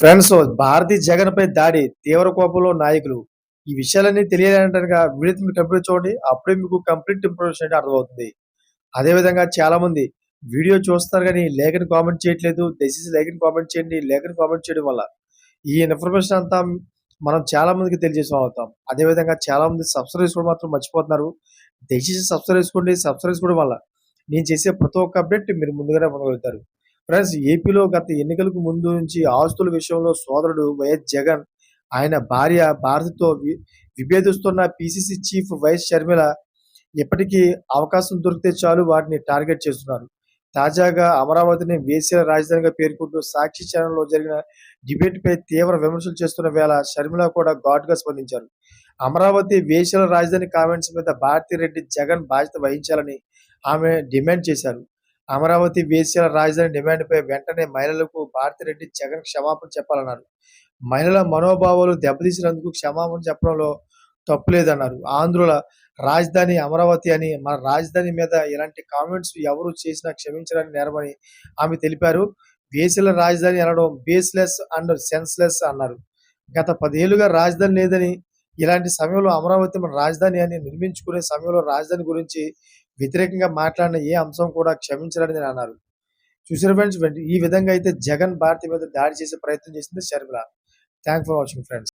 Friends Bharati Jagan పై దాడి తీవ్ర కోపంలో నాయకులు. ఈ విషయాలన్నీ తెలియాలంటారుగా వీడియో మీరు కంప్లీట్ చూడండి. అప్పుడే మీకు కంప్లీట్ ఇన్ఫర్మేషన్ అయితే అర్థమవుతుంది. అదేవిధంగా చాలా మంది వీడియో చూస్తారు కానీ లేఖని కామెంట్ చేయట్లేదు. దయచేసి లేఖని కామెంట్ చేయండి. లేఖని కామెంట్ చేయడం వల్ల ఈ ఇన్ఫర్మేషన్ అంతా మనం చాలా మందికి తెలియజేసిన అవుతాం. అదేవిధంగా చాలా మంది సబ్స్క్రైబ్ కూడా మాత్రం మర్చిపోతున్నారు. దయచేసి సబ్స్క్రైబ్ చేసుకోండి. సబ్స్క్రైబ్ చేసుకోవడం వల్ల నేను చేసే ప్రతి ఒక్క అప్డేట్ మీరు ముందుగానే పొందగలుగుతారు. ఫ్రెండ్స్ ఏపీలో గత ఎన్నికలకు ముందు నుంచి ఆస్తుల విషయంలో సోదరుడు వైఎస్ జగన్ ఆయన భార్య భారతితో వి- విభేదిస్తున్న పిసిసి చీఫ్ వైఎస్ షర్మిల ఇప్పటికీ అవకాశం దొరికితే చాలు వాటిని టార్గెట్ చేస్తున్నారు. తాజాగా అమరావతిని వేసిన రాజధానిగా పేర్కొంటూ సాక్షి ఛానల్లో జరిగిన డిబేట్ పై తీవ్ర విమర్శలు చేస్తున్న వేళ షర్మిల కూడా ఘాటుగా స్పందించారు. అమరావతి వేశ్యల రాజధాని కామెంట్స్ మీద భారతిరెడ్డి జగన్ బాధ్యత వహించాలని ఆమె డిమాండ్ చేశారు. అమరావతి బీసీల రాజధాని డిమాండ్పై వెంటనే మహిళలకు భారతిరెడ్డి జగన్ క్షమాపణ చెప్పాలన్నారు. మహిళల మనోభావాలు దెబ్బతీసినందుకు క్షమాపణ చెప్పడంలో తప్పులేదన్నారు. ఆంధ్రుల రాజధాని అమరావతి అని మన రాజధాని మీద ఇలాంటి కామెంట్స్ ఎవరు చేసినా క్షమించడానికి నేరమని ఆమె తెలిపారు. బేసిల రాజధాని అనడం బేస్లెస్ అండ్ సెన్స్లెస్ అన్నారు. గత పదేళ్ళుగా రాజధాని లేదని ఇలాంటి సమయంలో అమరావతి మన రాజధాని అని నిర్మించుకునే సమయంలో రాజధాని గురించి వ్యతిరేకంగా మాట్లాడిన ఏ అంశం కూడా క్షమించరని అన్నారు. చూసారు ఫ్రెండ్స్ ఈ విధంగా అయితే జగన్ భారతి మీద దాడి చేసే ప్రయత్నం చేసింది Sharmila thank for watching friends